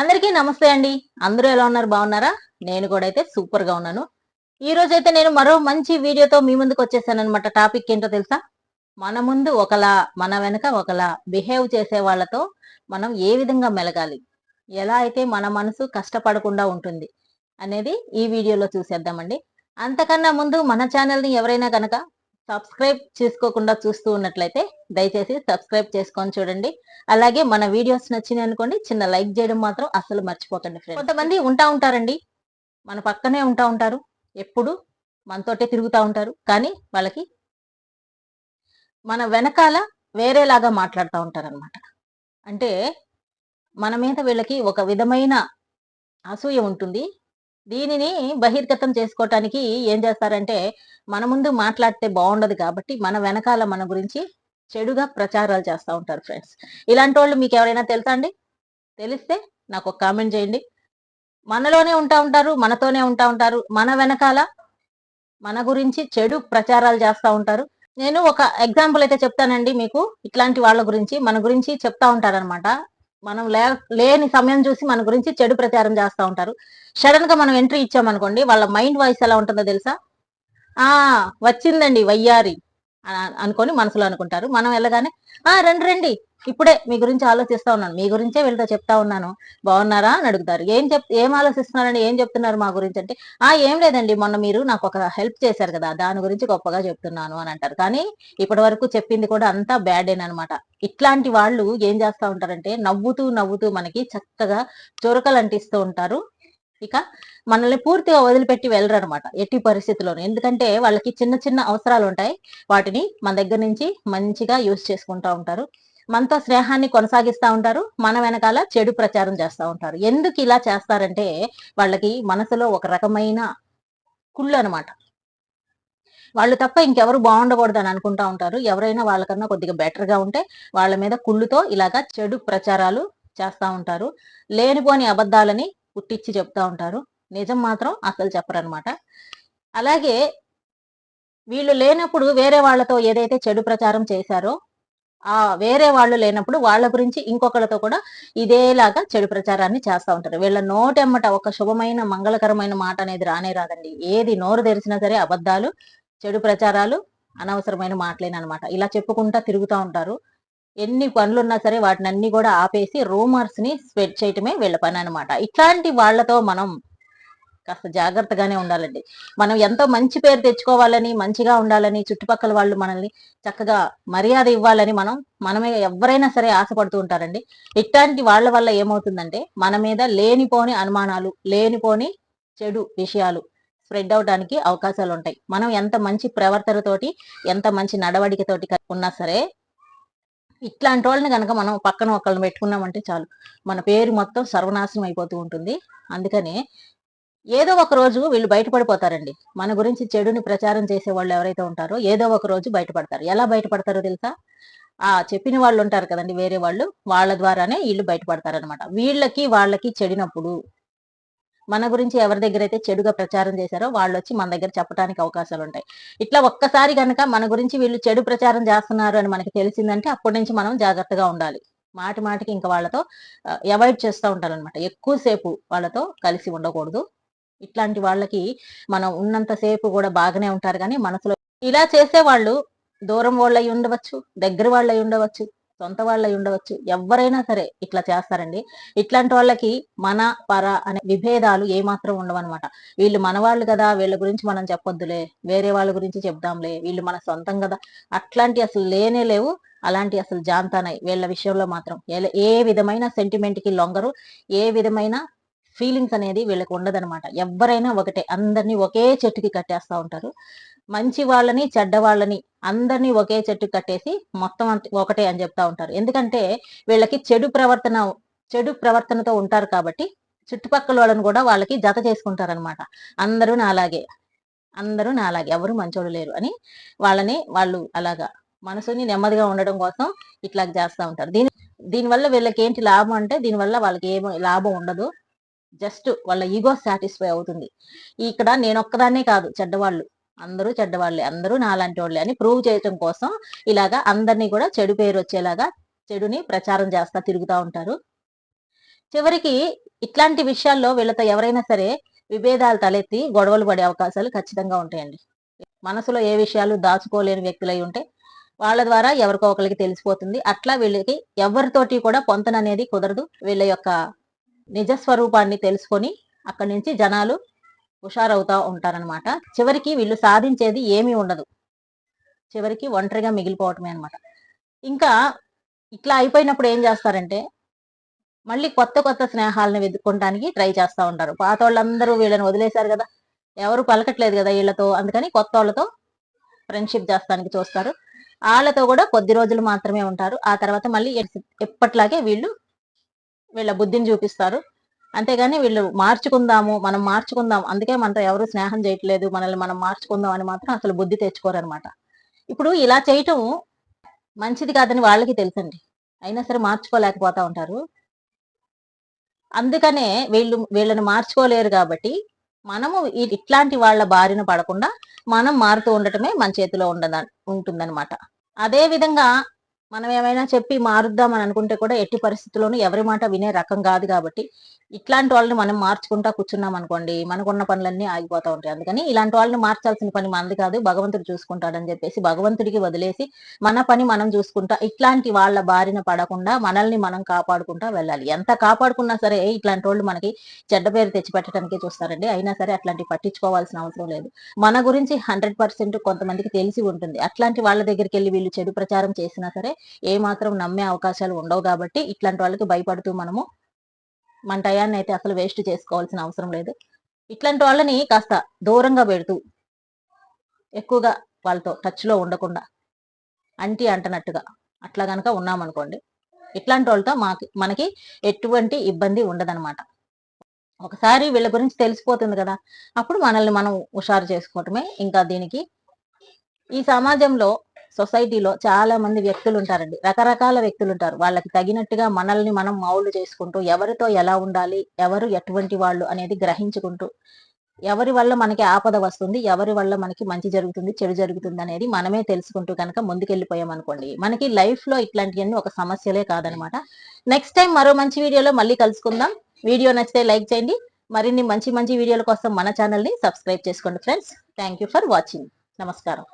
అందరికీ నమస్తే అండి. అందరూ ఎలా ఉన్నారు? బాగున్నారా? నేను కూడా అయితే సూపర్గా ఉన్నాను. ఈ రోజు అయితే నేను మరో మంచి వీడియోతో మీ ముందుకు వచ్చేసాను అనమాట టాపిక్ ఏంటో తెలుసా? మన ముందు ఒకలా మన వెనక ఒకలా బిహేవ్ చేసే వాళ్ళతో మనం ఏ విధంగా మెలగాలి? ఎలా అయితే మన మనసు కష్టపడకుండా ఉంటుంది? అనేది ఈ వీడియోలో చూసేద్దామండి. అంతకన్నా ముందు మన ఛానల్ని ఎవరైనా కనుక సబ్స్క్రైబ్ చేసుకోకుండా చూస్తూ ఉన్నట్లయితే దయచేసి సబ్స్క్రైబ్ చేసుకొని చూడండి. అలాగే మన వీడియోస్ నచ్చినాయి అనుకోండి చిన్న లైక్ చేయడం మాత్రం అసలు మర్చిపోకండి ఫ్రెండ్స్ కొంతమంది ఉంటా ఉంటారండి. మన పక్కనే ఉంటా ఉంటారు. ఎప్పుడు మనతోటే తిరుగుతూ ఉంటారు. కానీ వాళ్ళకి మన వెనకాల వేరేలాగా మాట్లాడుతూ ఉంటారు అనమాట అంటే మన మీద వీళ్ళకి ఒక విధమైన అసూయ ఉంటుంది. దీనిని బహిర్గతం చేసుకోవటానికి ఏం చేస్తారంటే మన ముందు మాట్లాడితే బాగుండదు కాబట్టి మన వెనకాల మన గురించి చెడుగా ప్రచారాలు చేస్తూ ఉంటారు ఫ్రెండ్స్. ఇలాంటి వాళ్ళు మీకు ఎవరైనా తెలుసా అండి? తెలిస్తే నాకు ఒక కామెంట్ చేయండి. మనలోనే ఉంటా ఉంటారు మనతోనే ఉంటా ఉంటారు మన వెనకాల మన గురించి చెడు ప్రచారాలు చేస్తూ ఉంటారు. నేను ఒక ఎగ్జాంపుల్ అయితే చెప్తానండి మీకు. ఇట్లాంటి వాళ్ళ గురించి మన గురించి చెప్తా ఉంటారనమాట మనం లే లేని సమయం చూసి మన గురించి చెడు ప్రచారం చేస్తూ ఉంటారు. సడన్గా మనం ఎంట్రీ ఇచ్చామనుకోండి వాళ్ళ మైండ్ వాయిస్ ఎలా ఉంటుందో తెలుసా? ఆ వచ్చిందండి వయ్యారి. అని అనుకొని మనసులో అనుకుంటారు. మనం వెళ్ళగానే ఆ రండి రండి. ఇప్పుడే మీ గురించి ఆలోచిస్తా ఉన్నాను. మీ గురించే వీళ్ళతో చెప్తా ఉన్నాను. బాగున్నారా అని అడుగుతారు. ఏం చెప్ ఏం ఆలోచిస్తున్నారండి? ఏం చెప్తున్నారు మా గురించి అంటే ఆ ఏం లేదండి. మొన్న మీరు నాకు ఒక హెల్ప్ చేశారు కదా దాని గురించి గొప్పగా చెప్తున్నాను అని అంటారు. కానీ ఇప్పటి వరకు చెప్పింది కూడా అంతా బ్యాడేనమాట ఇట్లాంటి వాళ్ళు ఏం చేస్తా ఉంటారంటే నవ్వుతూ నవ్వుతూ మనకి చక్కగా చొరకలు అంటిస్తూ ఉంటారు. ఇక మనల్ని పూర్తిగా వదిలిపెట్టి వెళ్ళరు అనమాట ఎట్టి పరిస్థితుల్లోనూ. ఎందుకంటే వాళ్ళకి చిన్న చిన్న అవసరాలు ఉంటాయి. వాటిని మన దగ్గర నుంచి మంచిగా యూజ్ చేసుకుంటా ఉంటారు. మనతో స్నేహాన్ని కొనసాగిస్తూ ఉంటారు. మన వెనకాల చెడు ప్రచారం చేస్తూ ఉంటారు. ఎందుకు ఇలా చేస్తారంటే వాళ్ళకి మనసులో ఒక రకమైన కుళ్ళు అనమాట వాళ్ళు తప్ప ఇంకెవరు బాగుండకూడదు అని అనుకుంటా ఉంటారు. ఎవరైనా వాళ్ళకన్నా కొద్దిగా బెటర్గా ఉంటే వాళ్ళ మీద కుళ్ళుతో ఇలాగా చెడు ప్రచారాలు చేస్తూ ఉంటారు. లేనిపోని అబద్ధాలని పుట్టించి చెప్తా ఉంటారు. నిజం మాత్రం అసలు చెప్పరనమాట అలాగే వీళ్ళు లేనప్పుడు వేరే వాళ్ళతో ఏదైతే చెడు ప్రచారం చేశారో ఆ వేరే వాళ్ళు లేనప్పుడు వాళ్ళ గురించి ఇంకొకళ్ళతో కూడా ఇదేలాగా చెడు ప్రచారాన్ని చేస్తూ ఉంటారు. వీళ్ళ నోటెమ్మట ఒక శుభమైన మంగళకరమైన మాట అనేది రానే రాదండి. ఏది నోరు తెరిచినా సరే అబద్ధాలు చెడు ప్రచారాలు అనవసరమైన మాటలేనమాట ఇలా చెప్పుకుంటా తిరుగుతూ ఉంటారు. ఎన్ని పనులున్నా సరే వాటిని అన్ని కూడా ఆపేసి రూమర్స్ని స్ప్రెడ్ చేయటమే వీళ్ళ పని అనమాట ఇట్లాంటి వాళ్ళతో మనం కాస్త జాగ్రత్తగానే ఉండాలండి. మనం ఎంతో మంచి పేరు తెచ్చుకోవాలని మంచిగా ఉండాలని చుట్టుపక్కల వాళ్ళు మనల్ని చక్కగా మర్యాద ఇవ్వాలని మనం మనమే ఎవరైనా సరే ఆశపడుతూ ఉంటారండి. ఇట్లాంటి వాళ్ళ వల్ల ఏమవుతుందంటే మన మీద లేనిపోని అనుమానాలు లేనిపోని చెడు విషయాలు స్ప్రెడ్ అవడానికి అవకాశాలు ఉంటాయి. మనం ఎంత మంచి ప్రవర్తనతోటి ఎంత మంచి నడవడికతోటి ఉన్నా సరే ఇట్లాంటి వాళ్ళని కనుక మనం పక్కన ఒకళ్ళని పెట్టుకున్నామంటే చాలు మన పేరు మొత్తం సర్వనాశనం అయిపోతూ ఉంటుంది. అందుకనే ఏదో ఒక రోజు వీళ్ళు బయటపడిపోతారండి. మన గురించి చెడుని ప్రచారం చేసే వాళ్ళు ఎవరైతే ఉంటారో ఏదో ఒక రోజు బయటపడతారు. ఎలా బయటపడతారో తెలుసా? ఆ చెప్పిన వాళ్ళు ఉంటారు కదండి వేరే వాళ్ళు. వాళ్ళ ద్వారానే వీళ్ళు బయటపడతారు అనమాట వీళ్ళకి వాళ్ళకి చెడినప్పుడు మన గురించి ఎవరి దగ్గర అయితే చెడుగా ప్రచారం చేశారో వాళ్ళు వచ్చి మన దగ్గర చెప్పడానికి అవకాశాలు ఉంటాయి. ఇట్లా ఒక్కసారి కనుక మన గురించి వీళ్ళు చెడు ప్రచారం చేస్తున్నారు అని మనకి తెలిసిందంటే అప్పటి నుంచి మనం జాగ్రత్తగా ఉండాలి. మాటి మాటికి ఇంకా వాళ్ళతో అవాయిడ్ చేస్తూ ఉంటారనమాట ఎక్కువసేపు వాళ్ళతో కలిసి ఉండకూడదు. ఇట్లాంటి వాళ్ళకి మనం ఉన్నంతసేపు కూడా బాగానే ఉంటారు కానీ మనసులో ఇలా చేసే వాళ్ళు దూరం వాళ్ళు ఉండవచ్చు దగ్గర వాళ్ళు ఉండవచ్చు సొంత వాళ్ళై ఉండవచ్చు ఎవరైనా సరే ఇట్లా చేస్తారండి. ఇట్లాంటి వాళ్ళకి మన పర అనే విభేదాలు ఏమాత్రం ఉండవన్నమాట. వీళ్ళు మన వాళ్ళు కదా వీళ్ళ గురించి మనం చెప్పొద్దులే వేరే వాళ్ళ గురించి చెప్దాంలే వీళ్ళు మన సొంతం కదా అట్లాంటి అసలు లేనే లేవు అలాంటి అసలు జాంతానాయి వీళ్ళ విషయంలో మాత్రం. ఏ విధమైన సెంటిమెంట్కి లొంగరు ఏ విధమైన ఫీలింగ్స్ అనేది వీళ్ళకి ఉండదనమాట ఎవరైనా ఒకటే అందరినీ ఒకే చెట్టుకి కట్టేస్తూ ఉంటారు. మంచి వాళ్ళని చెడ్డ వాళ్ళని అందరినీ ఒకే చెట్టు కట్టేసి మొత్తం ఒకటే అని చెప్తా ఉంటారు. ఎందుకంటే వీళ్ళకి చెడు ప్రవర్తన చెడు ప్రవర్తనతో ఉంటారు కాబట్టి చుట్టుపక్కల వాళ్ళని కూడా వాళ్ళకి జత చేసుకుంటారనమాట అందరూ నాలాగే అందరూ నాలాగే ఎవరు మంచోడు లేరు అని వాళ్ళని వాళ్ళు అలాగా మనసుని నెమ్మదిగా ఉండడం కోసం ఇట్లా చేస్తూ ఉంటారు. దీని దీనివల్ల వీళ్ళకి ఏంటి లాభం అంటే దీనివల్ల వాళ్ళకి ఏమో లాభం ఉండదు. జస్ట్ వాళ్ళ ఈగో సాటిస్ఫై అవుతుంది. ఇక్కడ నేను ఒక్కదాన్నే కాదు చెడ్డవాళ్ళు. అందరూ చెడ్డవాళ్ళే. అందరూ నాలాంటి వాళ్ళే అని ప్రూవ్ చేయటం కోసం ఇలాగా అందరినీ కూడా చెడు పేరు వచ్చేలాగా చెడుని ప్రచారం చేస్తా తిరుగుతూ ఉంటారు. చివరికి ఇట్లాంటి విషయాల్లో వీళ్ళతో ఎవరైనా సరే విభేదాలు తలెత్తి గొడవలు పడే అవకాశాలు ఖచ్చితంగా ఉంటాయండి. మనసులో ఏ విషయాలు దాచుకోలేని వ్యక్తులై ఉంటే వాళ్ళ ద్వారా ఎవరికో ఒకరికి తెలిసిపోతుంది. అట్లా వీళ్ళకి ఎవరితోటి కూడా పొంతన అనేది కుదరదు. వీళ్ళ యొక్క నిజ స్వరూపాన్ని తెలుసుకొని అక్కడి నుంచి జనాలు హుషారవుతా ఉంటారనమాట చివరికి వీళ్ళు సాధించేది ఏమీ ఉండదు. చివరికి ఒంటరిగా మిగిలిపోవటమే అనమాట ఇంకా ఇట్లా అయిపోయినప్పుడు ఏం చేస్తారంటే మళ్ళీ కొత్త కొత్త స్నేహాలను వెతుక్కోవడానికి ట్రై చేస్తూ ఉంటారు. పాత వాళ్ళందరూ వీళ్ళని వదిలేశారు కదా ఎవరు పలకట్లేదు కదా వీళ్ళతో అందుకని కొత్త వాళ్ళతో ఫ్రెండ్షిప్ చేస్తానికి చూస్తారు. వాళ్ళతో కూడా కొద్ది రోజులు మాత్రమే ఉంటారు. ఆ తర్వాత మళ్ళీ ఎప్పట్లాగే వీళ్ళు వీళ్ళ బుద్ధిని చూపిస్తారు. అంతేగాని వీళ్ళు మార్చుకుందాము మనం మార్చుకుందాం అందుకే మనతో ఎవరు స్నేహం చేయట్లేదు మనల్ని మనం మార్చుకుందాం అని మాత్రం అసలు బుద్ధి తెచ్చుకోరనమాట. ఇప్పుడు ఇలా చేయటం మంచిది కాదని వాళ్ళకి తెలుసండి. అయినా సరే మార్చుకోలేకపోతా ఉంటారు. అందుకనే వీళ్ళు వీళ్ళని మార్చుకోలేరు కాబట్టి మనము ఇట్లాంటి వాళ్ళ బారిన పడకుండా మనం మారుతూ ఉండటమే మన చేతిలో ఉండద ఉంటుందన్నమాట. అదే విధంగా మనం ఏమైనా చెప్పి మారుద్దాం అని అనుకుంటే కూడా ఎట్టి పరిస్థితుల్లోనూ ఎవరి మాట వినే రకం కాదు కాబట్టి ఇట్లాంటి వాళ్ళని మనం మార్చుకుంటా కూర్చున్నాం అనుకోండి మనకున్న పనులన్నీ ఆగిపోతూ ఉంటాయి. అందుకని ఇలాంటి వాళ్ళని మార్చాల్సిన పని మనది కాదు భగవంతుడు చూసుకుంటాడని చెప్పేసి భగవంతుడికి వదిలేసి మన పని మనం చూసుకుంటా ఇట్లాంటి వాళ్ళ బారిన పడకుండా మనల్ని మనం కాపాడుకుంటా వెళ్ళాలి. ఎంత కాపాడుకున్నా సరే ఇట్లాంటి వాళ్ళు మనకి చెడ్డ పేరు తెచ్చిపెట్టడానికి చూస్తారండి. అయినా సరే అట్లాంటివి పట్టించుకోవాల్సిన అవసరం లేదు. మన గురించి హండ్రెడ్ పర్సెంట్ కొంతమందికి తెలిసి ఉంటుంది. అట్లాంటి వాళ్ళ దగ్గరికి వెళ్ళి వీళ్ళు చెడు ప్రచారం చేసినా సరే ఏ మాత్రం నమ్మే అవకాశాలు ఉండవు కాబట్టి ఇట్లాంటి వాళ్ళకి భయపడుతూ మనము మన టయాన్ని అయితే అసలు వేస్ట్ చేసుకోవాల్సిన అవసరం లేదు. ఇట్లాంటి వాళ్ళని కాస్త దూరంగా పెడుతూ ఎక్కువగా వాళ్ళతో టచ్లో ఉండకుండా అంటి అంటనట్టుగా అట్లా గనక ఉన్నామనుకోండి ఇట్లాంటి వాళ్ళతో మాకి మనకి ఎటువంటి ఇబ్బంది ఉండదన్నమాట. ఒకసారి వీళ్ళ గురించి తెలిసిపోతుంది కదా అప్పుడు మనల్ని మనం హుషారు చేసుకోవటమే. ఇంకా దీనికి ఈ సమాజంలో సొసైటీలో చాలా మంది వ్యక్తులు ఉంటారండి రకరకాల వ్యక్తులు ఉంటారు వాళ్ళకి తగినట్టుగా మనల్ని మనం మౌలు చేసుకుంటూ ఎవరితో ఎలా ఉండాలి ఎవరు ఎటువంటి వాళ్ళు అనేది గ్రహించుకుంటూ ఎవరి వల్ల మనకి ఆపద వస్తుంది ఎవరి వల్ల మనకి మంచి జరుగుతుంది చెడు జరుగుతుంది అనేది మనమే తెలుసుకుంటూ కనుక ముందుకెళ్ళిపోయాం అనుకోండి. మనకి లైఫ్లో ఇట్లాంటివన్నీ ఒక సమస్యలే కాదనమాట. నెక్స్ట్ టైం మరో మంచి వీడియోలో మళ్ళీ కలుసుకుందాం. వీడియో నచ్చితే లైక్ చేయండి. మరిన్ని మంచి మంచి వీడియోల కోసం మన ఛానల్ని సబ్స్క్రైబ్ చేసుకోండి ఫ్రెండ్స్. Thank for watching. నమస్కారం.